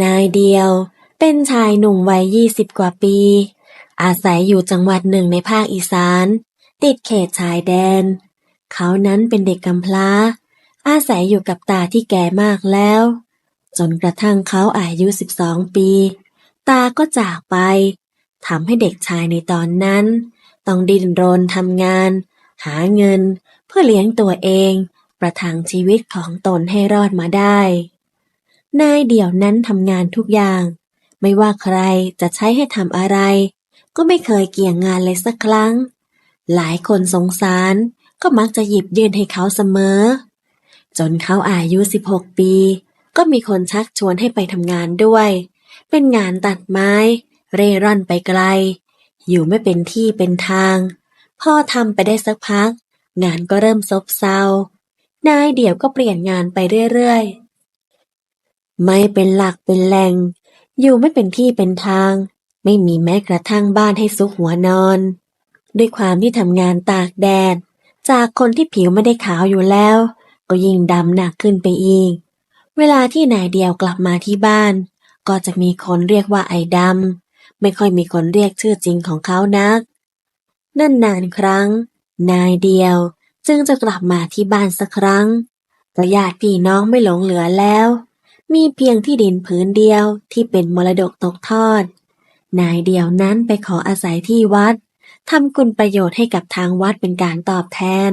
นายเดียว เป็นชายหนุ่มวัยยี่สิบกว่าปี อาศัยอยู่จังหวัดหนึ่งในภาคอีสาน ติดเขตชายแดน เขานั้นเป็นเด็กกำพร้า อาศัยอยู่กับตาที่แก่มากแล้ว จนกระทั่งเขาอายุสิบสองปี ตาก็จากไปทำให้เด็กชายในตอนนั้น ต้องดิ้นรนทำงาน หาเงิน เพื่อเลี้ยงตัวเอง ประทังชีวิตของตนให้รอดมาได้ นายเดี่ยวนั้นทำงานทุกอย่าง ไม่ว่าใครจะใช้ให้ทำอะไร ก็ไม่เคยเกี่ยงงานเลยสักครั้ง หลายคนสงสารก็มักจะหยิบยื่นให้เขาเสมอ จนเขาอายุ 16 ปี ก็มีคนชักชวนให้ไปทำงานด้วย เป็นงานตัดไม้ เร่ร่อนไปไกล อยู่ไม่เป็นที่เป็นทาง พ่อทำไปได้สักพัก งานก็เริ่มซบเซานายเดี่ยวก็เปลี่ยนงานไปเรื่อยๆ ไม่เป็นหลักเป็นแหล่ง อยู่ไม่เป็นที่เป็นทาง ไม่มีแม้กระทั่งบ้านให้ซุกหัวนอน ด้วยความที่ทำงานตากแดด จากคนที่ผิวไม่ได้ขาวอยู่แล้ว ก็ยิ่งดำหนักขึ้นไปอีก เวลาที่นายเดียวกลับมาที่บ้าน ก็จะมีคนเรียกว่าไอ้ดำ ไม่ค่อยมีคนเรียกชื่อจริงของเขานัก นั่นนานครั้ง นายเดียวจึงจะกลับมาที่บ้านสักครั้งก็ญาติพี่น้องไม่หลงเหลือแล้ว มีเพียงที่ดินผืนเดียวที่เป็นมรดกตกทอด นายเดียวนั้นไปขออาศัยที่วัดทำคุณประโยชน์ให้กับทางวัดเป็นการตอบแทน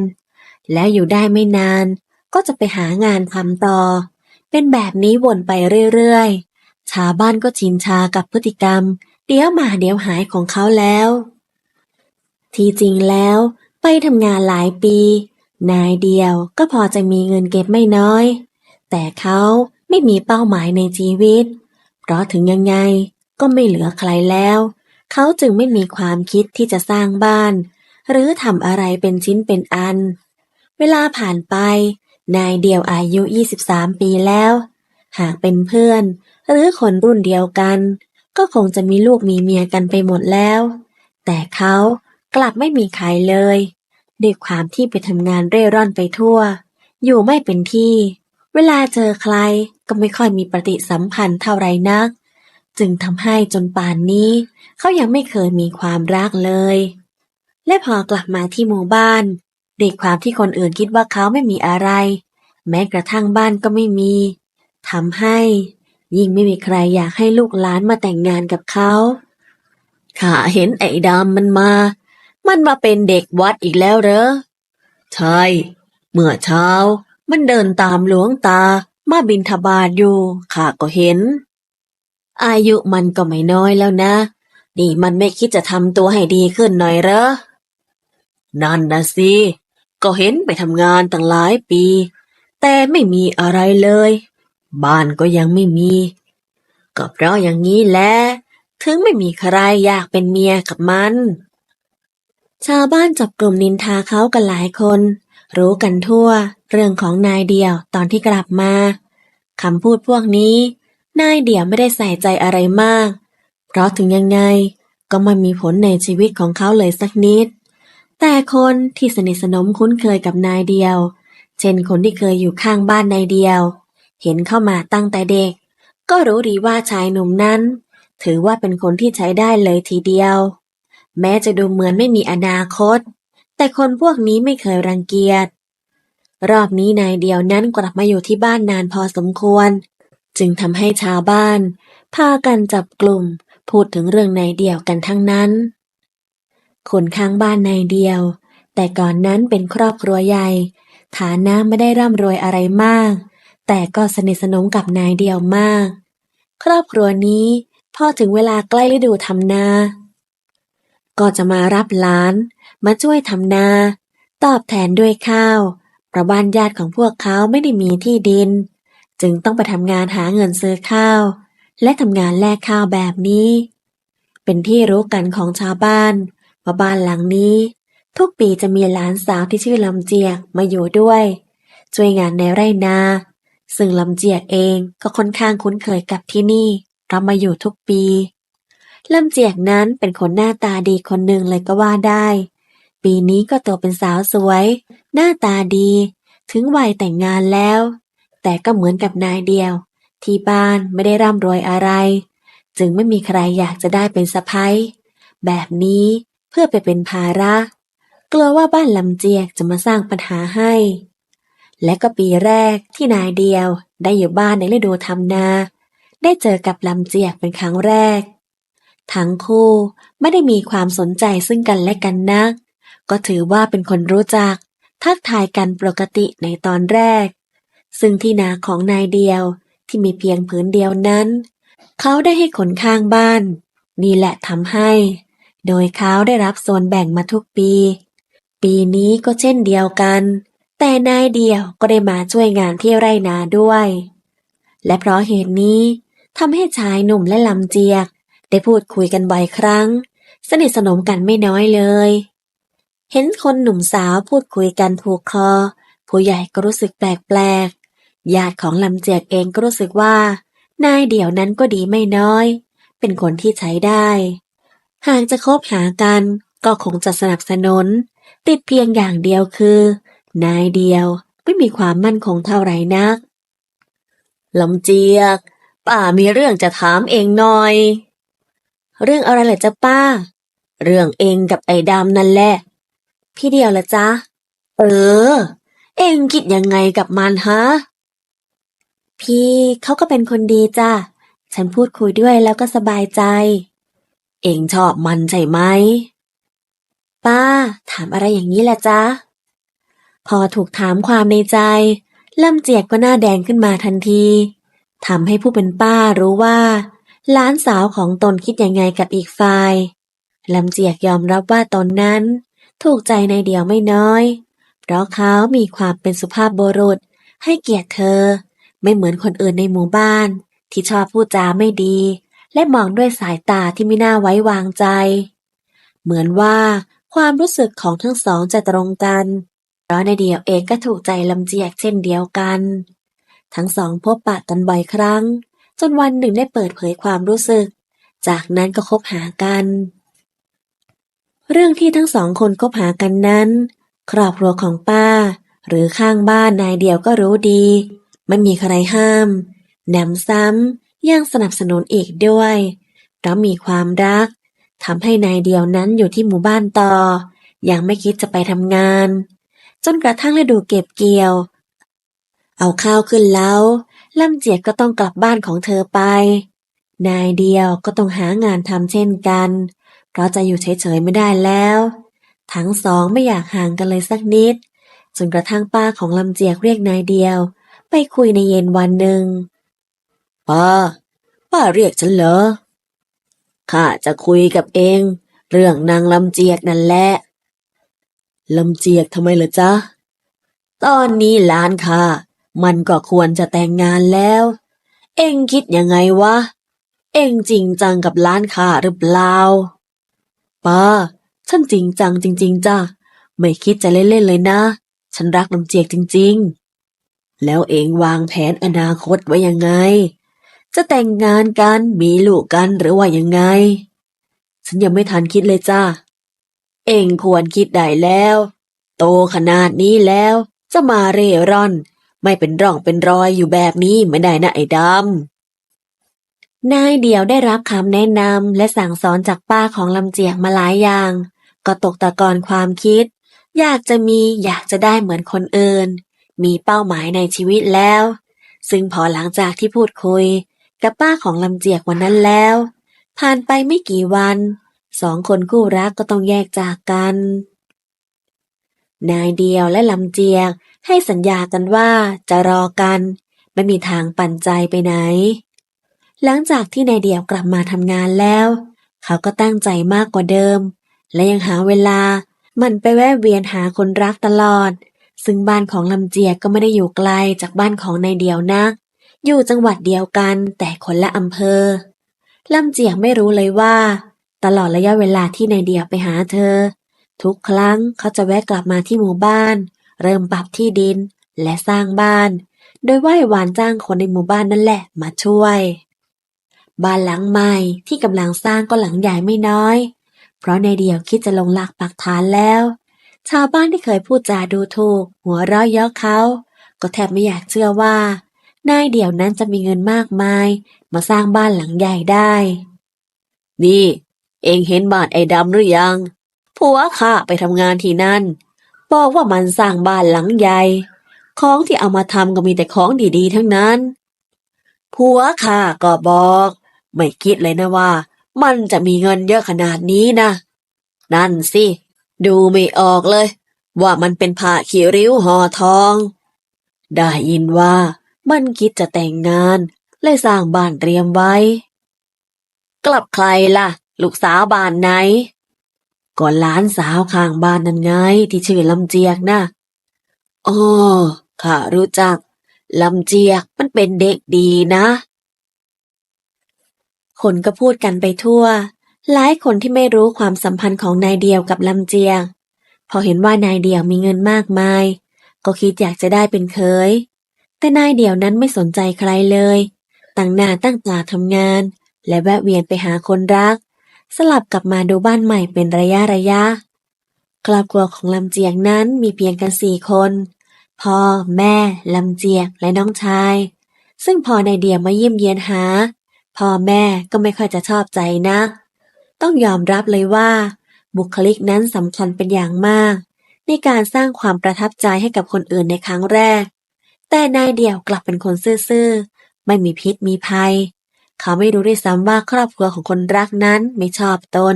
แล้วอยู่ได้ไม่นาน ก็จะไปหางานทำต่อ เป็นแบบนี้วนไปเรื่อยๆ ชาวบ้านก็ชินชากับพฤติกรรม เดี๋ยวมาเดี๋ยวหายของเขาแล้ว ที่จริงแล้ว ไปทำงานหลายปี นายเดียวก็พอจะมีเงินเก็บไม่น้อย แต่เขา ไม่มีเป้าหมายในชีวิต เพราะถึงยังไงก็ไม่เหลือใครแล้ว เขาจึงไม่มีความคิดที่จะสร้างบ้าน หรือทำอะไรเป็นชิ้นเป็นอัน เวลาผ่านไป นายเดียวอายุ 23 ปีแล้ว หากเป็นเพื่อน หรือคนรุ่นเดียวกัน ก็คงจะมีลูกมีเมียกันไปหมดแล้ว แต่เขากลับไม่มีใครเลยด้วยความที่ไปทำงานเร่ร่อนไปทั่ว อยู่ไม่เป็นที่ เวลาเจอใคร ก็ไม่ค่อยมีปฏิสัมพันธ์เท่าไรนัก จึงทำให้จนป่านนี้ เขายังไม่เคยมีความรักเลย และพอกลับมาที่หมู่บ้านด้วยความที่คนอื่นคิดว่าเขาไม่มีอะไร แม้กระทั่งบ้านก็ไม่มีทำให้ ยิ่งไม่มีใครอยากให้ลูกหลานมาแต่งงานกับเขาข้าเห็นไอ้ดำมันมา มันมาเป็นเด็กวัดอีกแล้วเหรอ ใช่ เมื่อเช้า มันเดินตามหลวงตา มาบินทบาทอยู่ข้าก็เห็น อายุมันก็ไม่น้อยแล้วนะ นี่มันไม่คิดจะทำตัวให้ดีขึ้นหน่อยเหรอ นั่นนะสิ ก็เห็นไปทำงานตั้งหลายปี แต่ไม่มีอะไรเลย บ้านก็ยังไม่มี ก็เพราะอย่างนี้แหละ ถึงไม่มีใครอยากเป็นเมียกับมัน ชาวบ้านจับกลุ่มนินทาเขากันหลายคน รู้กันทั่ว เรื่องของนายเดียวตอนที่กลับมาคำพูดพวกนี้ นายเดี่ยวไม่ได้ใส่ใจอะไรมาก เพราะถึงยังไงก็ไม่มีผลในชีวิตของเขาเลยสักนิด แต่คนที่สนิทสนมคุ้นเคยกับนายเดียว เช่นคนที่เคยอยู่ข้างบ้านนายเดียว เห็นเข้ามาตั้งแต่เด็ก ก็รู้ดีว่าชายหนุ่มนั้น ถือว่าเป็นคนที่ใช้ได้เลยทีเดียว แม้จะดูเหมือนไม่มีอนาคต แต่คนพวกนี้ไม่เคยรังเกียจ รอบนี้นายเดียวนั้นกลับมาอยู่ที่บ้านนานพอสมควร จึงทำให้ชาวบ้าน พากันจับกลุ่ม พูดถึงเรื่องนายเดียวกันทั้งนั้น คนข้างบ้านนายเดียว แต่ก่อนนั้นเป็นครอบครัวใหญ่ ฐานะไม่ได้ร่ำรวยอะไรมาก แต่ก็สนิทสนมกับนายเดียวมาก ครอบครัวนี้พอถึงเวลาใกล้ฤดูทำนา ก็จะมารับหลาน มาช่วยทำนา ตอบแทนด้วยข้าวเพราะบ้านญาติของพวกเขาไม่ได้มีที่ดิน จึงต้องไปทำงานหาเงินซื้อข้าว และทำงานแลกข้าวแบบนี้ เป็นที่รู้กันของชาวบ้านว่าบ้านหลังนี้ ทุกปีจะมีหลานสาวที่ชื่อลำเจียกมาอยู่ด้วย ช่วยงานในไร่นา ซึ่งลำเจียกเองก็ค่อนข้างคุ้นเคยกับที่นี่เพราะมาอยู่ทุกปีลำเจียกนั้นเป็นคนหน้าตาดีคนหนึ่งเลยก็ว่าได้ ปีนี้ก็โตเป็นสาวสวย หน้าตาดี ถึงวัยแต่งงานแล้ว แต่ก็เหมือนกับนายเดียว ที่บ้านไม่ได้ร่ำรวยอะไร จึงไม่มีใครอยากจะได้เป็นสะพ้ยแบบนี้เพื่อไปเป็นภาระ กลัวว่าบ้านลำเจียกจะมาสร้างปัญหาให้ และก็ปีแรกที่นายเดียวได้อยู่บ้านในฤดูทำนา ได้เจอกับลำเจียกเป็นครั้งแรก ทั้งคู่ไม่ได้มีความสนใจซึ่งกันและกันนัก ก็ถือว่าเป็นคนรู้จัก ทักทายกันปกติในตอนแรก ซึ่งที่นาของนายเดียวที่มีเพียงผืนเดียวนั้น เขาได้ให้คนข้างบ้าน นี่แหละทำให้ โดยเขาได้รับส่วนแบ่งมาทุกปี ปีนี้ก็เช่นเดียวกัน แต่นายเดียวก็ได้มาช่วยงานที่ไร่นาด้วย และเพราะเหตุนี้ทำให้ชายหนุ่มและลำเจียก ได้พูดคุยกันบ่อยครั้ง สนิทสนมกันไม่น้อยเลย เห็นคนหนุ่มสาวพูดคุยกันถูกคอ ผู้ใหญ่ก็รู้สึกแปลกๆ ญาติของลำเจียกเองก็รู้สึกว่า นายเดี่ยวนั้นก็ดีไม่น้อย เป็นคนที่ใช้ได้ หากจะคบหากันก็คงจะสนับสนุน ติดเพียงอย่างเดียวคือ นายเดียวไม่มีความมั่นคงเท่าไหร่นักลำเจียก ป้ามีเรื่องจะถามเองหน่อย เรื่องอะไรเหรอจ๊ะป้า เรื่องเองกับไอ้ดำนั่นแหละ พี่เดียวละจ๊ะ เออ เองคิดยังไงกับมันฮะ พี่เขาก็เป็นคนดีจ้ะ ฉันพูดคุยด้วยแล้วก็สบายใจ เองชอบมันใช่ไหม ป้า ถามอะไรอย่างนี้แหละจ๊ะ พอถูกถามความในใจลำเจียกก็หน้าแดงขึ้นมาทันทีทำให้ผู้เป็นป้ารู้ว่าหลานสาวของตนคิดยังไงกับอีกฝ่ายลำเจียกยอมรับว่าตนนั้น ถูกใจในเดียวไม่น้อย เพราะเขามีความเป็นสุภาพบุรุษ ให้เกียรติเธอ ไม่เหมือนคนอื่นในหมู่บ้าน ที่ชอบพูดจาไม่ดี และมองด้วยสายตาที่ไม่น่าไว้วางใจ เหมือนว่าความรู้สึกของทั้งสองจะตรงกัน เพราะในเดียวเองก็ถูกใจลำเจียกเช่นเดียวกัน ทั้งสองพบปะกันบ่อยครั้ง จนวันหนึ่งได้เปิดเผยความรู้สึก จากนั้นก็คบหากัน เรื่องที่ทั้งสองคนคบหากันนั้น ครอบครัวของป้า หรือข้างบ้านนายเดียวก็รู้ดี ไม่มีใครห้ามหนำซ้ำยังสนับสนุนอีกด้วยเพราะมีความรักทำให้นายเดียวนั้นอยู่ที่หมู่บ้านต่อ ยังไม่คิดจะไปทำงาน จนกระทั่งฤดูเก็บเกี่ยว เอาข้าวขึ้นแล้วล่ำเจียกก็ต้องกลับบ้านของเธอไป นายเดียวก็ต้องหางานทำเช่นกัน เพราะจะอยู่เฉยๆไม่ได้แล้ว ทั้งสองไม่อยากห่างกันเลยสักนิด จนกระทั่งป้าของลำเจียกเรียกนายเดียว ไปคุยในเย็นวันหนึ่ง ป้า ป้าเรียกฉันเหรอ ข้าจะคุยกับเอง เรื่องนางลำเจียกนั่นแหละ ลำเจียกทำไมล่ะจ๊ะ ตอนนี้หลานค่ะ มันก็ควรจะแต่งงานแล้ว เอ็งคิดยังไงวะ เอ็งจริงจังกับล้านข้าหรือเปล่า ป้า ฉันจริงจังจริง ๆจ้ะไม่คิดจะเล่นๆเลยนะ ฉันรักลำเจียกจริง ๆ แล้วเองวางแผนอนาคตไว้ยังไง จะแต่งงานกันมีลูกกันหรือว่ายังไง ฉันยังไม่ทันคิดเลยจ้าเองควรคิดได้แล้ว โตขนาดนี้แล้ว จะมาเร่ร่อน ไม่เป็นร่องเป็นรอยอยู่แบบนี้ไม่ได้นะไอ้ดำ นายเดียวได้รับคำแนะนำและสั่งสอนจากป้าของลำเจียกมาหลายอย่าง ก็ตกตะกอนความคิด อยากจะมีอยากจะได้เหมือนคนอื่น มีเป้าหมายในชีวิตแล้ว ซึ่งพอหลังจากที่พูดคุย กับป้าของลำเจียกวันนั้นแล้ว ผ่านไปไม่กี่วัน สองคนคู่รักก็ต้องแยกจากกัน นายเดียวและลำเจียกให้สัญญากันว่าจะรอกัน ไม่มีทางปั่นใจไปไหน หลังจากที่นายเดียวกลับมาทำงานแล้ว เขาก็ตั้งใจมากกว่าเดิม และยังหาเวลาหมันไปแวะเวียนหาคนรักตลอด ซึ่งบ้านของลำเจียกก็ไม่ได้อยู่ไกลจากบ้านของนายเดียวนัก อยู่จังหวัดเดียวกันแต่คนละอำเภอลำเจียกไม่รู้เลยว่า ตลอดระยะเวลาที่นายเดียวไปหาเธอ ทุกครั้งเขาจะแวะกลับมาที่หมู่บ้าน เริ่มปรับที่ดินและสร้างบ้าน โดยว่าให้วานจ้างคนในหมู่บ้านนั่นแหละมาช่วย บ้านหลังใหม่ที่กำลังสร้างก็หลังใหญ่ไม่น้อย เพราะในเดียวคิดจะลงหลักปักฐานแล้ว ชาวบ้านที่เคยพูดจาดูถูก หัวเราะเยาะเขา ก็แทบไม่อยากเชื่อว่านายเดี่ยวนั้นจะมีเงินมากมาย มาสร้างบ้านหลังใหญ่ได้ นี่ เองเห็นบ้านไอ้ดำหรือยังผัวข้าไปทำงานที่นั่น บอกว่ามันสร้างบ้านหลังใหญ่ ของที่เอามาทำก็มีแต่ของดีๆ ทั้งนั้นผัวข้าก็บอก ไม่คิดเลยนะว่า มันจะมีเงินเยอะขนาดนี้นะ นั่นสิ ดูไม่ออกเลย ว่ามันเป็นผ้าขีริ้วห่อทอง ได้ยินว่ามันคิดจะแต่งงานเลยสร้างบ้านเตรียมไว้ กลับใครล่ะ ลูกสาวบ้านไหนก็หลานสาวข้างบ้านนั่นไงที่ชื่อลำเจียกนะอ๋อข้ารู้จักลำเจียกมันเป็นเด็กดีนะ คนก็พูดกันไปทั่ว หลายคนที่ไม่รู้ความสัมพันธ์ของนายเดียวกับลำเจียกพอเห็นว่านายเดียวมีเงินมากมาย ก็คิดอยากจะได้เป็นเคย แต่นายเดียวนั้นไม่สนใจใครเลย ตั้งหน้าตั้งตาทำงาน และแวะเวียนไปหาคนรัก สลับกลับมาดูบ้านใหม่เป็นระยะระยะครอบครัวของลำเจียกนั้นมีเพียงกันสี่คนพ่อ แม่ ลำเจียกและน้องชาย ซึ่งพอนายเดียวมาเยี่ยมเยียนหา พ่อแม่ก็ไม่ค่อยจะชอบใจนักต้องยอมรับเลยว่า บุคลิกนั้นสำคัญเป็นอย่างมาก ในการสร้างความประทับใจให้กับคนอื่นในครั้งแรก แต่นายเดี่ยวกลับเป็นคนซื่อๆ ไม่มีพิษมีภัย เขาไม่รู้ด้วยซ้ำว่าครอบครัวของคนรักนั้นไม่ชอบตน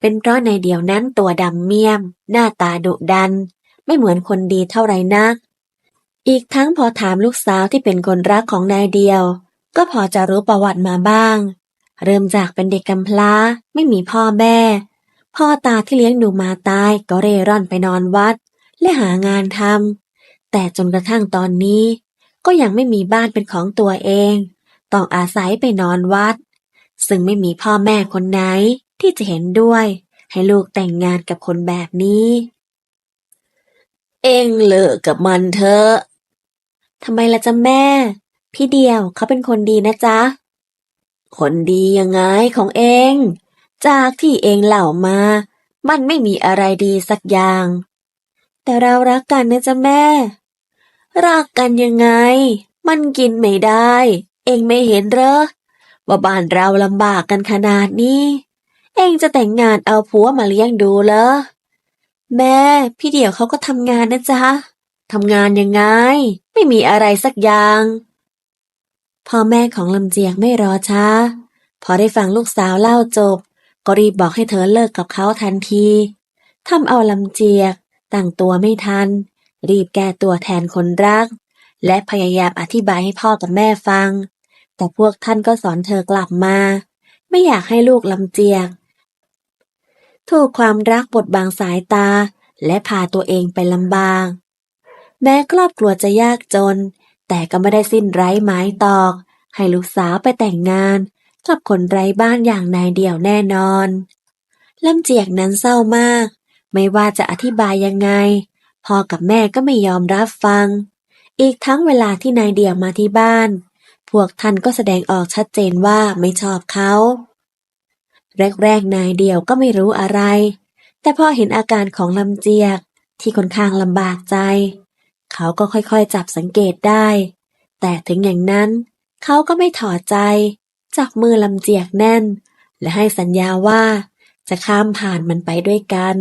เป็นเพราะนายเดี่ยวนั้นตัวดำเมี่ยม หน้าตาดุดัน ไม่เหมือนคนดีเท่าไรนัก อีกทั้งพอถามลูกสาวที่เป็นคนรักของนายเดียว ก็พอจะรู้ประวัติมาบ้าง เริ่มจากเป็นเด็กกำพร้า ไม่มีพ่อแม่ พ่อตาที่เลี้ยงดูมาตายก็เร่ร่อนไปนอนวัด และหางานทำแต่จนกระทั่งตอนนี้ ก็ยังไม่มีบ้านเป็นของตัวเอง ต้องอาศัยไปนอนวัด ซึ่งไม่มีพ่อแม่คนไหนที่จะเห็นด้วย ให้ลูกแต่งงานกับคนแบบนี้ เองเลิกกับมันเถอะทำไมล่ะจ๊ะแม่ พี่เดียวเขาเป็นคนดีนะจ๊ะ คนดียังไงของเอง จากที่เองเล่ามา มันไม่มีอะไรดีสักอย่าง แต่เรารักกันนะจ๊ะแม่ รักกันยังไง มันกินไม่ได้ เองไม่เห็นเหรอว่าบ้านเราลำบากกันขนาดนี้ เองจะแต่งงานเอาผัวมาเลี้ยงดูเหรอแม่ พี่เดี่ยวเขาก็ทำงานนะจ๊ะทำงานยังไง ไม่มีอะไรสักอย่าง พ่อแม่ของลำเจียกไม่รอช้า พอได้ฟังลูกสาวเล่าจบ ก็รีบบอกให้เธอเลิกกับเขาทันทีทำเอาลำเจียกตั้งตัวไม่ทัน รีบแก้ตัวแทนคนรัก และพยายามอธิบายให้พ่อกับแม่ฟัง แต่พวกท่านก็สอนเธอกลับมา ไม่อยากให้ลูกลำเจียก ถูกความรักบดบังสายตา และพาตัวเองไปลำบากแม้ครอบครัวจะยากจน แต่ก็ไม่ได้สิ้นไร้ไม้ตอก ให้ลูกสาวไปแต่งงาน กับคนไร้บ้านอย่างนายเดี่ยวแน่นอนลำเจียกนั้นเศร้ามาก ไม่ว่าจะอธิบายยังไง พ่อกับแม่ก็ไม่ยอมรับฟัง อีกทั้งเวลาที่นายเดี่ยวมาที่บ้าน พวกท่านก็แสดงออกชัดเจนว่าไม่ชอบเขาแรกๆนายเดี่ยวก็ไม่รู้อะไร แต่พอเห็นอาการของลำเจียกที่ค่อนข้างลำบากใจ เขาก็ค่อยๆจับสังเกตได้ แต่ถึงอย่างนั้น เขาก็ไม่ถอดใจ จับมือลำเจียกแน่น และให้สัญญาว่าจะข้ามผ่านมันไปด้วยกัน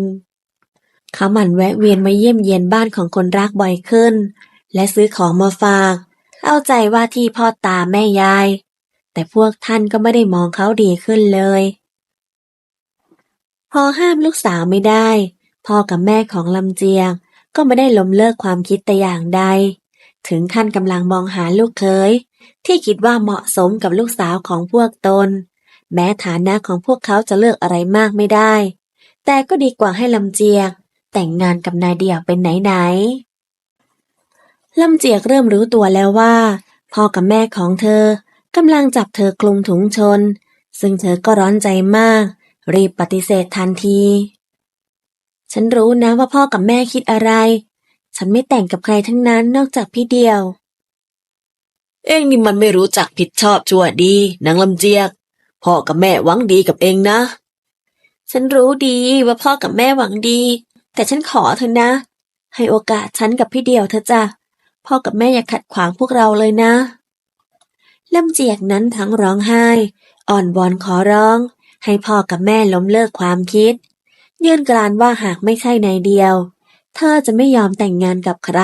เขาหมั่นแวะเวียนมาเยี่ยมเยียนบ้านของคนรักบ่อยขึ้น และซื้อของมาฝาก เอาใจว่าที่พ่อตาแม่ยาย แต่พวกท่านก็ไม่ได้มองเขาดีขึ้นเลย พอห้ามลูกสาวไม่ได้ พ่อกับแม่ของลำเจียง ก็ไม่ได้ล้มเลิกความคิดแต่อย่างใด ถึงขั้นกำลังมองหาลูกเคย ที่คิดว่าเหมาะสมกับลูกสาวของพวกตน แม้ฐานะของพวกเขาจะเลือกอะไรมากไม่ได้ แต่ก็ดีกว่าให้ลำเจียก แต่งงานกับนายเดี่ยวเป็นไหนๆลำเจียกเริ่มรู้ตัวแล้วว่า พ่อกับแม่ของเธอกำลังจับเธอคลุมถุงชน ซึ่งเธอก็ร้อนใจมาก รีบปฏิเสธทันที ฉันรู้นะว่าพ่อกับแม่คิดอะไร ฉันไม่แต่งกับใครทั้งนั้นนอกจากพี่เดียว เองนี่มันไม่รู้จักผิดชอบชั่วดีนางลำเจียก พ่อกับแม่หวังดีกับเองนะ ฉันรู้ดีว่าพ่อกับแม่หวังดี แต่ฉันขอเธอนะ ให้โอกาสฉันกับพี่เดียวเธอะจ้ะพพ่อกับแม่อย่าขัดขวางพวกเราเลยนะลำเจียกนั้นทั้งร้องไห้ อ่อนวอนขอร้อง ให้พ่อกับแม่ล้มเลิกความคิด ยื่นกรานว่าหากไม่ใช่นายเดียว เธอจะไม่ยอมแต่งงานกับใคร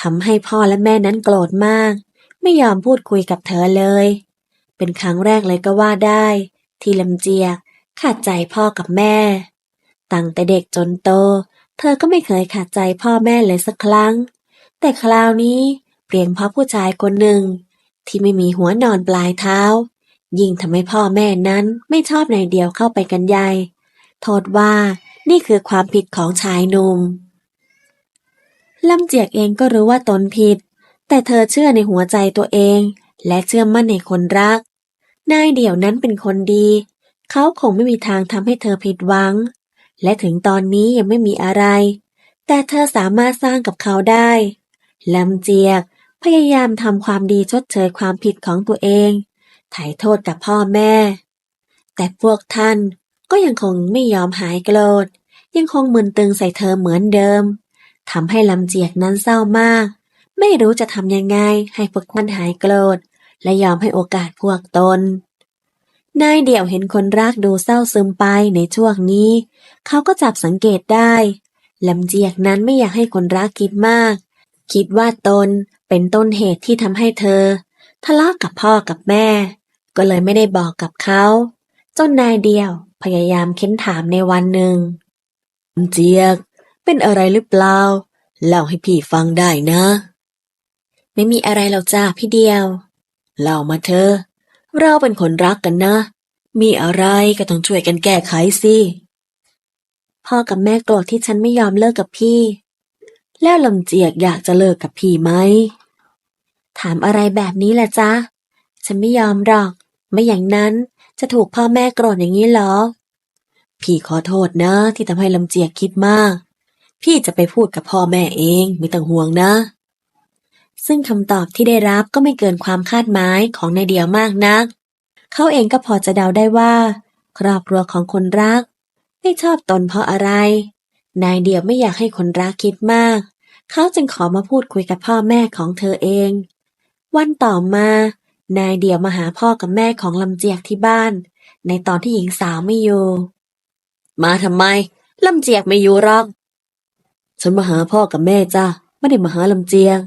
ทำให้พ่อและแม่นั้นโกรธมาก ไม่ยอมพูดคุยกับเธอเลย เป็นครั้งแรกเลยก็ว่าได้ ที่ลำเจียกขาดใจพ่อกับแม่ ตั้งแต่เด็กจนโต เธอก็ไม่เคยขาดใจพ่อแม่เลยสักครั้ง แต่คราวนี้เพียงเพราะผู้ชายคนหนึ่ง ที่ไม่มีหัวนอนปลายเท้า ยิ่งทำให้พ่อแม่นั้นไม่ชอบนายเดียวเข้าไปกันใหญ่ โทษว่านี่คือความผิดของชายหนุ่มลำเจียกเองก็รู้ว่าตนผิด แต่เธอเชื่อในหัวใจตัวเอง และเชื่อมั่นในคนรัก นายเดี่ยวนั้นเป็นคนดี เขาคงไม่มีทางทำให้เธอผิดหวัง และถึงตอนนี้ยังไม่มีอะไร แต่เธอสามารถสร้างกับเขาได้ลำเจียกพยายามทำความดีชดเชยความผิดของตัวเอง ไถ่โทษกับพ่อแม่ แต่พวกท่าน ก็ยังคงไม่ยอมหายโกรธ ยังคงมึนตึงใส่เธอเหมือนเดิมทำให้ลำเจียกนั้นเศร้ามาก ไม่รู้จะทำยังไงให้พวกท่านหายโกรธ และยอมให้โอกาสพวกตนนายเดี่ยวเห็นคนรักดูเศร้าซึมไปในช่วงนี้ เขาก็จับสังเกตได้ลำเจียกนั้นไม่อยากให้คนรักคิดมาก คิดว่าตนเป็นต้นเหตุที่ทำให้เธอ ทะเลาะกับพ่อกับแม่ ก็เลยไม่ได้บอกกับเขา จนนายเดียว พยายามเค้นถามในวันหนึ่งลำเจียก เป็นอะไรหรือเปล่า เล่าให้พี่ฟังได้นะ ไม่มีอะไรหรอกจ้าพี่เดียว เล่ามาเธอะเราเป็นคนรักกันนะ มีอะไรก็ต้องช่วยกันแก้ไขสิพ่อกับแม่โกรธที่ฉันไม่ยอมเลิกกับพี่ แล้วลำเจียกอยากจะเลิกกับพี่ไหม ถามอะไรแบบนี้แหละจ๊ะ ฉันไม่ยอมหรอก ไม่อย่างนั้น จะถูกพ่อแม่โกรธอย่างนี้เหรอ พี่ขอโทษนะ ที่ทำให้ลำเจียกคิดมาก พี่จะไปพูดกับพ่อแม่เองไม่ต้องห่วงนะ ซึ่งคำตอบที่ได้รับก็ไม่เกินความคาดหมายของนายเดียวมากนัก เขาเองก็พอจะเดาได้ว่า ครอบครัวของคนรัก ไม่ชอบตนเพราะอะไร นายเดียวไม่อยากให้คนรักคิดมาก เขาจึงขอมาพูดคุยกับพ่อแม่ของเธอเอง วันต่อมา นายเดียวมาหาพ่อกับแม่ของลำเจียกที่บ้าน ในตอนที่หญิงสาวไม่อยู่ มาทำไมลำเจียกไม่อยู่หรอก ฉันมาหาพ่อกับแม่จ้าไม่ได้มาหาลำเจียก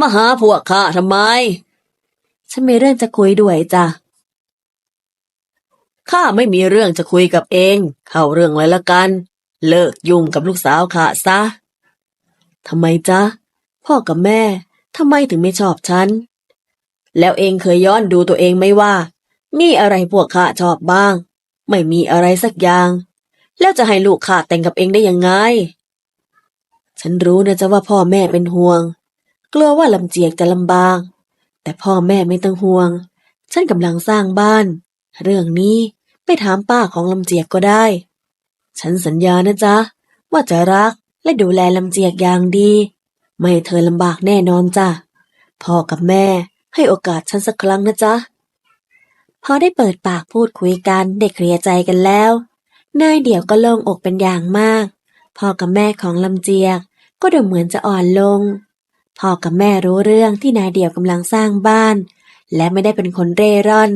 มาหาพวกข้าทำไม ฉันมีเรื่องจะคุยด้วยจ้ะข้าไม่มีเรื่องจะคุยกับเอง เข้าเรื่องเลยละกัน เลิกยุ่งกับลูกสาวข้าซะทำไมจ๊ะ พ่อกับแม่ทำไมถึงไม่ชอบฉัน แล้วเองเคยย้อนดูตัวเองไหมว่า มีอะไรพวกข้าชอบบ้าง ไม่มีอะไรสักอย่าง แล้วจะให้ลูกข้าแต่งกับเองได้ยังไง ฉันรู้นะจ๊ะว่าพ่อแม่เป็นห่วง กลัวว่าลำเจียกจะลำบาก แต่พ่อแม่ไม่ต้องห่วง ฉันกำลังสร้างบ้าน เรื่องนี้ไปถามป้าของลำเจียกก็ได้ ฉันสัญญานะจ๊ะ ว่าจะรักและดูแลลำเจียกอย่างดี ไม่ให้เธอลำบากแน่นอนจ้ะพ่อกับแม่ ให้โอกาสฉันสักครั้งนะจ๊ะ พอได้เปิดปากพูดคุยกันได้เคลียร์ใจกันแล้ว นายเดี่ยวก็โล่งอกเป็นอย่างมาก พ่อกับแม่ของลำเจียก ก็ดูเหมือนจะอ่อนลง พ่อกับแม่รู้เรื่องที่นายเดี่ยวกำลังสร้างบ้าน และไม่ได้เป็นคนเร่ร่อน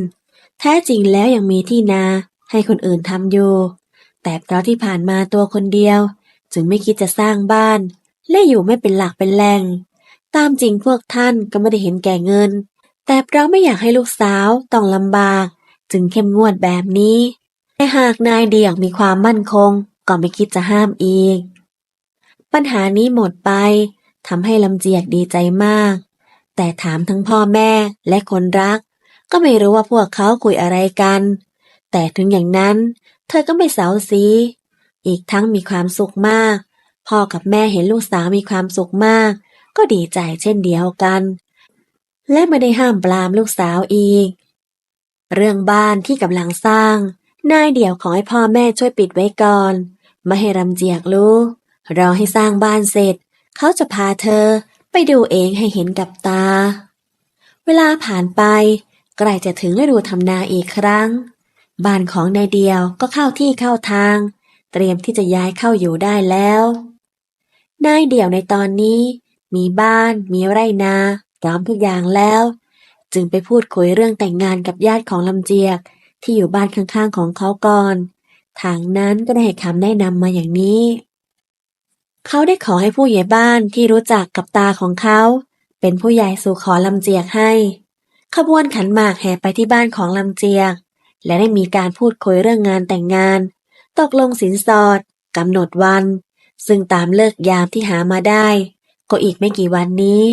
แท้จริงแล้วยังมีที่นาให้คนอื่นทำอยู่ แต่เพราะที่ผ่านมาตัวคนเดียว จึงไม่คิดจะสร้างบ้าน และอยู่ไม่เป็นหลักเป็นแหล่ง ตามจริงพวกท่านก็ไม่ได้เห็นแก่เงิน แต่เราไม่อยากให้ลูกสาวต้องลำบาก จึงเข้มงวดแบบนี้ แต่หากนายเดี่ยวมีความมั่นคง ก็ไม่คิดจะห้ามอีก ปัญหานี้หมดไปทำให้ลำเจียกดีใจมาก แต่ถามทั้งพ่อแม่และคนรัก ก็ไม่รู้ว่าพวกเขาคุยอะไรกัน แต่ถึงอย่างนั้น เธอก็ไม่เสาสีอีกทั้งมีความสุขมาก พ่อกับแม่เห็นลูกสาวมีความสุขมาก ก็ดีใจเช่นเดียวกัน และไม่ได้ห้ามปรามลูกสาวอีก เรื่องบ้านที่กำลังสร้าง นายเดี่ยวขอให้พ่อแม่ช่วยปิดไว้ก่อน ไม่ให้รำเจียกรู้รอให้สร้างบ้านเสร็จ เขาจะพาเธอไปดูเองให้เห็นกับตา เวลาผ่านไปใกล้จะถึงฤดูทำนาอีกครั้ง บ้านของนายเดียวก็เข้าที่เข้าทาง เตรียมที่จะย้ายเข้าอยู่ได้แล้ว นายเดี่ยวในตอนนี้ มีบ้าน มีไร่นาพร้อมทุกอย่างแล้ว จึงไปพูดคุยเรื่องแต่งงานกับญาติของลำเจียกที่อยู่บ้านข้างๆของเขาก่อน ทางนั้นก็ได้ให้คำแนะนำมาอย่างนี้ เขาได้ขอให้ผู้ใหญ่บ้านที่รู้จักกับตาของเขา เป็นผู้ใหญ่สู่ขอลำเจียกให้ ขบวนขันหมากแห่ไปที่บ้านของลำเจียก และได้มีการพูดคุยเรื่องงานแต่งงาน ตกลงสินสอดกำหนดวัน ซึ่งตามเลิกยามที่หามาได้ ก็อีกไม่กี่วันนี้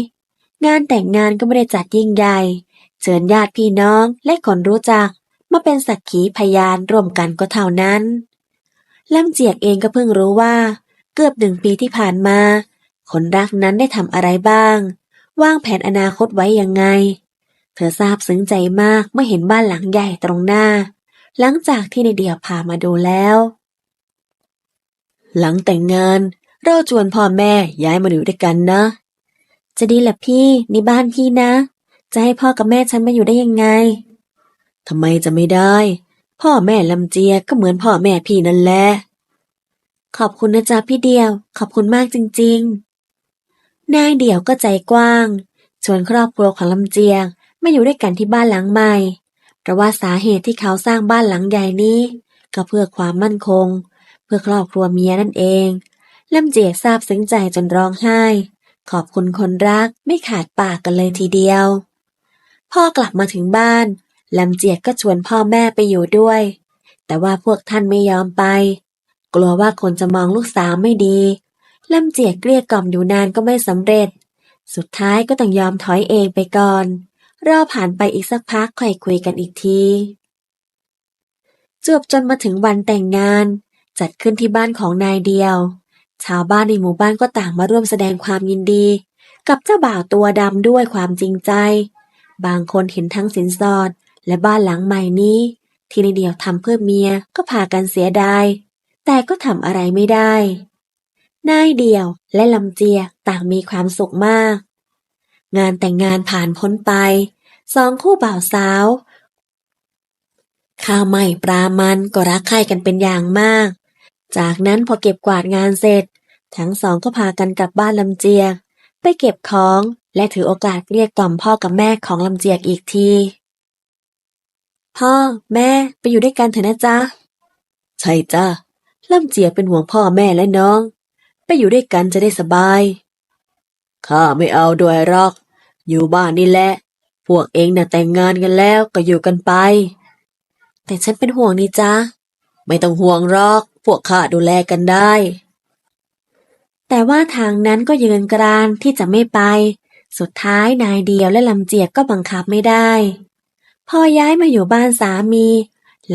งานแต่งงานก็ไม่ได้จัดยิ่งใหญ่เชิญญาติพี่น้องและคนรู้จัก มาเป็นสักขีพยานร่วมกันก็เท่านั้นลำเจียกเองก็เพิ่งรู้ว่า เกือบหนึ่งปีที่ผ่านมา คนรักนั้นได้ทำอะไรบ้าง วางแผนอนาคตไว้ยังไง เธอซาบซึ้งใจมากเมื่อเห็นบ้านหลังใหญ่ตรงหน้า หลังจากที่ในเดียวพามาดูแล้ว หลังแต่งงาน เราชวนพ่อแม่ย้ายมาอยู่ด้วยกันนะ จะดีเหรอพี่นี่บ้านพี่นะ จะให้พ่อกับแม่ฉันมาอยู่ได้ยังไงทำไมจะไม่ได้ พ่อแม่ลำเจียก็เหมือนพ่อแม่พี่นั่นแหละ ขอบคุณนะจ๊ะพี่เดียว ขอบคุณมากจริงๆ นายเดี่ยวก็ใจกว้าง ชวนครอบครัวของลำเจียงมาอยู่ด้วยกันที่บ้านหลังใหม่ เพราะว่าสาเหตุที่เขาสร้างบ้านหลังใหญ่นี้ ก็เพื่อความมั่นคง เพื่อครอบครัวเมียนั่นเอง ลำเจียกซาบซึ้งใจจนร้องไห้ ขอบคุณคนรักไม่ขาดปากกันเลยทีเดียว พ่อกลับมาถึงบ้านลำเจียกก็ชวนพ่อแม่ไปอยู่ด้วย แต่ว่าพวกท่านไม่ยอมไป กลัวว่าคนจะมองลูกสาวไม่ดีลำเจียกเกลี้ยกล่อมอยู่นานก็ไม่สำเร็จ สุดท้ายก็ต้องยอมถอยเองไปก่อน รอผ่านไปอีกสักพักค่อยคุยกันอีกทีจวบจนมาถึงวันแต่งงาน จัดขึ้นที่บ้านของนายเดียว ชาวบ้านในหมู่บ้านก็ต่างมาร่วมแสดงความยินดี กับเจ้าบ่าวตัวดำด้วยความจริงใจ บางคนเห็นทั้งสินสอด และบ้านหลังใหม่นี้ ที่ในเดียวทำเพื่อเมียก็พากันเสียดาย แต่ก็ทำอะไรไม่ได้ นายเดียวและลำเจียต่างมีความสุขมาก งานแต่งงานผ่านพ้นไป สองคู่บ่าวสาวข้าวใหม่ปลามันก็รักใคร่กันเป็นอย่างมาก จากนั้นพอเก็บกวาดงานเสร็จ ทั้งสองก็พากันกลับบ้านลำเจียก ไปเก็บของ และถือโอกาสเรียกกล่อมพ่อกับแม่ของลำเจียกอีกที พ่อแม่ไปอยู่ด้วยกันเถอะนะจ๊ะ ใช่จ้าลำเจียกเป็นห่วงพ่อแม่และน้อง ไปอยู่ด้วยกันจะได้สบาย ข้าไม่เอาด้วยหรอก อยู่บ้านนี่แหละ พวกเองน่ะแต่งงานกันแล้วก็อยู่กันไป แต่ฉันเป็นห่วงนี่จ๊ะไม่ต้องห่วงหรอก พวกข้าดูแลกันได้ แต่ว่าทางนั้นก็ยืนกรานที่จะไม่ไป สุดท้ายนายเดียวและลำเจียกก็บังคับไม่ได้ พอย้ายมาอยู่บ้านสามี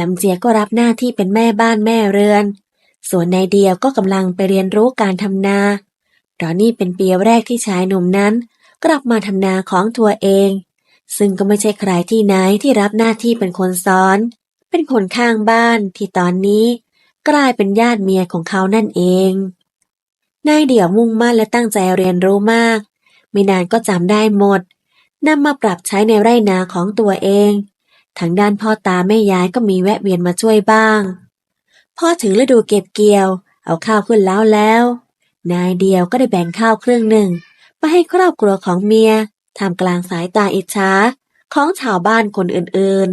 ลำเจียกก็รับหน้าที่เป็นแม่บ้านแม่เรือน ส่วนนายเดียวก็กำลังไปเรียนรู้การทำนาเพราะนี่เป็นปีแรกที่ชายหนุ่มนั้น กลับมาทำนาของตัวเอง ซึ่งก็ไม่ใช่ใครที่ไหนที่รับหน้าที่เป็นคนสอน เป็นคนข้างบ้านที่ตอนนี้ กลายเป็นญาติเมียของเขานั่นเอง นายเดี่ยวมุ่งมั่นและตั้งใจเรียนรู้มาก ไม่นานก็จำได้หมดนำมาปรับใช้ในไร่นาของตัวเอง ทางด้านพ่อตาแม่ยายก็มีแวะเวียนมาช่วยบ้าง พ่อถึงฤดูเก็บเกี่ยว เอาข้าวขึ้นแล้วแล้ว นายเดียวก็ได้แบ่งข้าวครึ่งหนึ่งไปให้ครอบครัวของเมียทำกลางสายตาอิจฉาของชาวบ้านคนอื่น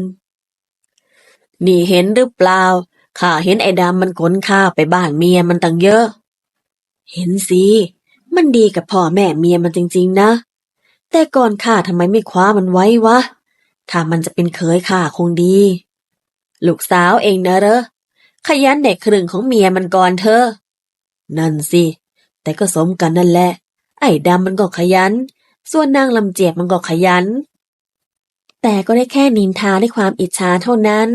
ๆ นี่เห็นหรือเปล่า ข้าเห็นไอ้ดำมันขนข้าวไปบ้านเมียมันตั้งเยอะ เห็นสิ มันดีกับพ่อแม่เมียมันจริงๆนะ แต่ก่อนข้าทำไมไม่คว้ามันไว้วะ ถ้ามันจะเป็นเคยข้าคงดี ลูกสาวเองนะเหรอขยันเด็กครึ่งของเมียมันก่อนเธอ นั่นสิ แต่ก็สมกันนั่นแหละ ไอ้ดำมันก็ขยัน ส่วนนางลำเจียบมันก็ขยัน แต่ก็ได้แค่นินทาด้วยความอิจฉาเท่านั้น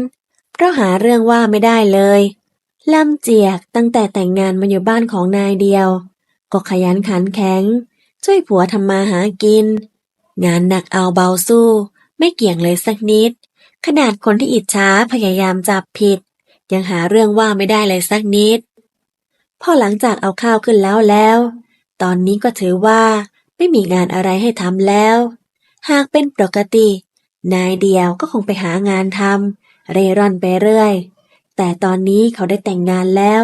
เพราะหาเรื่องว่าไม่ได้เลย ลำเจียกตั้งแต่แต่งงานมาอยู่บ้านของนายเดียว ก็ขยันขันแข็ง ช่วยผัวทำมาหากิน งานหนักเอาเบาสู้ ไม่เกี่ยงเลยสักนิด ขนาดคนที่อิจฉาพยายามจับผิด ยังหาเรื่องว่าไม่ได้เลยสักนิดพอหลังจากเอาข้าวขึ้นแล้วแล้ว ตอนนี้ก็ถือว่าไม่มีงานอะไรให้ทำแล้ว หากเป็นปกติ นายเดียวก็คงไปหางานทำเร่ร่อนไปเรื่อย แต่ตอนนี้เขาได้แต่งงานแล้ว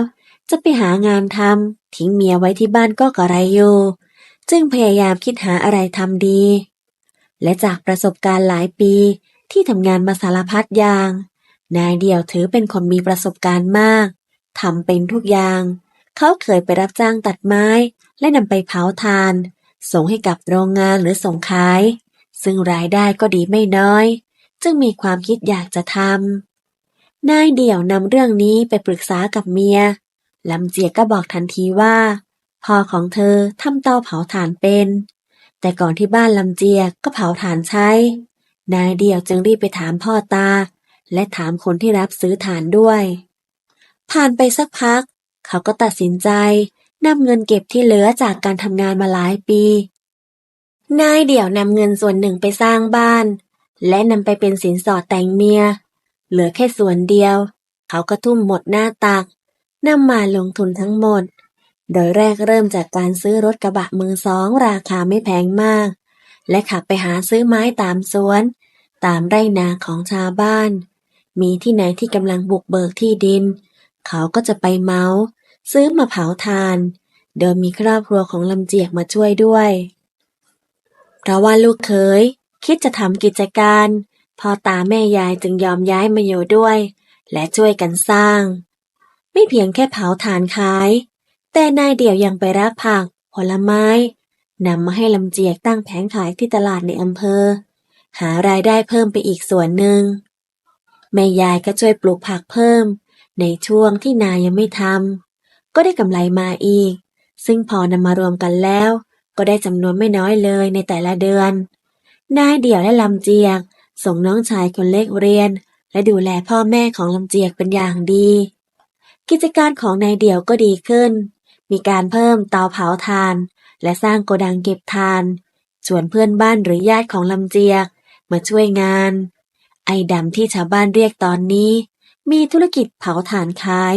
จะไปหางานทำทิ้งเมียไว้ที่บ้านก็กระไรอยู่จึงพยายามคิดหาอะไรทำดี และจากประสบการณ์หลายปีที่ทำงานมาสารพัดอย่าง นายเดี่ยวถือเป็นคนมีประสบการณ์มากทำเป็นทุกอย่าง เขาเคยไปรับจ้างตัดไม้ และนำไปเผาทาน ส่งให้กับโรงงานหรือส่งขาย ซึ่งรายได้ก็ดีไม่น้อย จึงมีความคิดอยากจะทำ นายเดี่ยวนำเรื่องนี้ไปปรึกษากับเมียลำเจียกก็บอกทันทีว่าพ่อของเธอทำเตาเผาถ่านเป็น แต่ก่อนที่บ้านลำเจียกก็เผาถ่านใช้ นายเดี่ยวจึงรีบไปถามพ่อตา และถามคนที่รับซื้อถ่านด้วย ผ่านไปสักพัก เขาก็ตัดสินใจนำเงินเก็บที่เหลือจากการทำงานมาหลายปี นายเดี่ยวนำเงินส่วนหนึ่งไปสร้างบ้าน และนำไปเป็นสินสอดแต่งเมีย เหลือแค่ส่วนเดียว เขาก็ทุ่มหมดหน้าตักนำมาลงทุนทั้งหมด โดยแรกเริ่มจากการซื้อรถกระบะมือสองราคาไม่แพงมาก และขับไปหาซื้อไม้ตามสวน ตามไร่นาของชาวบ้าน มีที่ไหนที่กำลังบุกเบิกที่ดิน เขาก็จะไปเมาซื้อมาเผาทาน โดยมีครอบครัวของลำเจียกมาช่วยด้วย เพราะว่าลูกเขยคิดจะทำกิจการ พ่อตาแม่ยายจึงยอมย้ายมาอยู่ด้วย และช่วยกันสร้าง ไม่เพียงแค่เผาถ่านขาย แต่นายเดี่ยวยังไปรับผัก ผลไม้นำมาให้ลำเจียกตั้งแผงขายที่ตลาดในอำเภอ หารายได้เพิ่มไปอีกส่วนหนึ่งแม่ยายก็ช่วยปลูกผักเพิ่ม ในช่วงที่นายังไม่ทำก็ได้กำไรมาอีก ซึ่งพอนำมารวมกันแล้ว ก็ได้จำนวนไม่น้อยเลยในแต่ละเดือน นายเดี่ยวและลำเจียก ส่งน้องชายคนเล็กเรียน และดูแลพ่อแม่ของลำเจียกเป็นอย่างดี กิจการของนายเดี่ยวก็ดีขึ้น มีการเพิ่มเตาเผาทาน และสร้างโกดังเก็บทาน ชวนเพื่อนบ้านหรือญาติของลำเจียกมาช่วยงาน ไอ้ดำที่ชาวบ้านเรียกตอนนี้ มีธุรกิจเผาถ่านขาย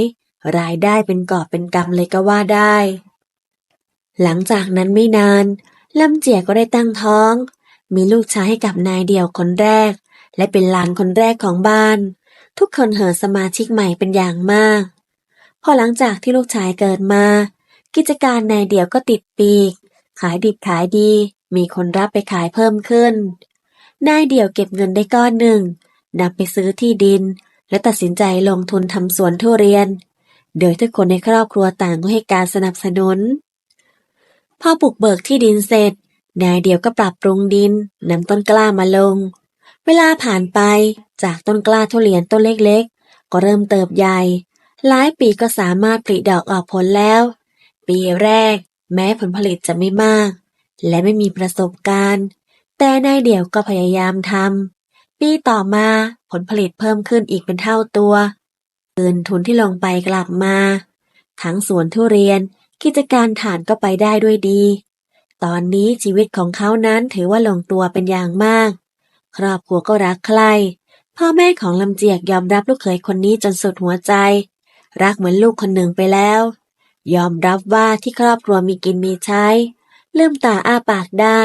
รายได้เป็นกอบเป็นกำเลยก็ว่าได้ หลังจากนั้นไม่นานลำเจียกก็ได้ตั้งท้อง มีลูกชายให้กับนายเดี่ยวคนแรก และเป็นหลานคนแรกของบ้าน ทุกคนเห่อสมาชิกใหม่เป็นอย่างมาก พอหลังจากที่ลูกชายเกิดมา กิจการนายเดี่ยวก็ติดปีก ขายดิบขายดี มีคนรับไปขายเพิ่มขึ้น นายเดี่ยวเก็บเงินได้ก้อนหนึ่งนำไปซื้อที่ดิน และตัดสินใจลงทุนทำสวนทุเรียน โดยทุกคนในครอบครัวต่างก็ให้การสนับสนุนพอปลูกเบิกที่ดินเสร็จ นายเดียวก็ปรับปรุงดินนำต้นกล้ามาลง เวลาผ่านไปจากต้นกล้าทุเรียนต้นเล็กๆ ก็เริ่มเติบใหญ่ หลายปีก็สามารถผลิดอกออกผลแล้ว ปีแรก แม้ผลผลิตจะไม่มาก และไม่มีประสบการณ์ แต่นายเดี่ยวก็พยายามทำปีต่อมาผลผลิตเพิ่มขึ้นอีกเป็นเท่าตัวเงินทุนที่ลงไปกลับมา ทั้งสวนทุเรียนกิจการฐานก็ไปได้ด้วยดี ตอนนี้ชีวิตของเขานั้นถือว่าลงตัวเป็นอย่างมาก ครอบครัวก็รักใคร่พ่อแม่ของลำเจียกยอมรับลูกเขยคนนี้จนสุดหัวใจ รักเหมือนลูกคนหนึ่งไปแล้ว ยอมรับว่าที่ครอบครัวมีกินมีใช้ลืมตาอ้าปากได้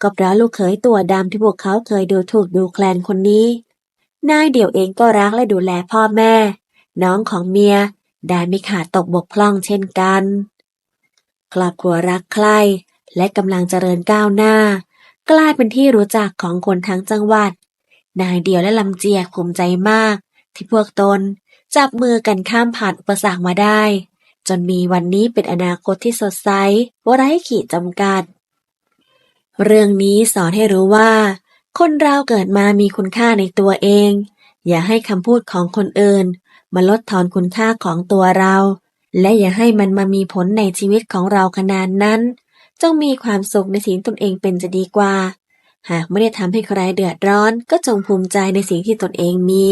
ก็เพราะลูกเขยตัวดำที่พวกเขาเคยดูถูกดูแคลนคนนี้นายเดี่ยวเองก็รักและดูแลพ่อแม่ น้องของเมียได้ไม่ขาดตกบกพร่องเช่นกัน ครอบครัวรักใคร่ และกำลังเจริญก้าวหน้า กลายเป็นที่รู้จักของคนทั้งจังหวัด นายเดียวและลำเจียกภูมิใจมาก ที่พวกตนจับมือกันข้ามผ่านอุปสรรคมาได้ จนมีวันนี้เป็นอนาคตที่สดใสว่าไร้ขีดจำกัด เรื่องนี้สอนให้รู้ว่า คนเราเกิดมามีคุณค่าในตัวเอง อย่าให้คำพูดของคนอื่น มาลดทอนคุณค่าของตัวเรา และอย่าให้มันมามีผลในชีวิตของเราขนาดนั้น จงมีความสุขในสิ่งตนเองเป็นจะดีกว่า หากไม่ได้ทำให้ใครเดือดร้อน ก็จงภูมิใจในสิ่งที่ตนเองมี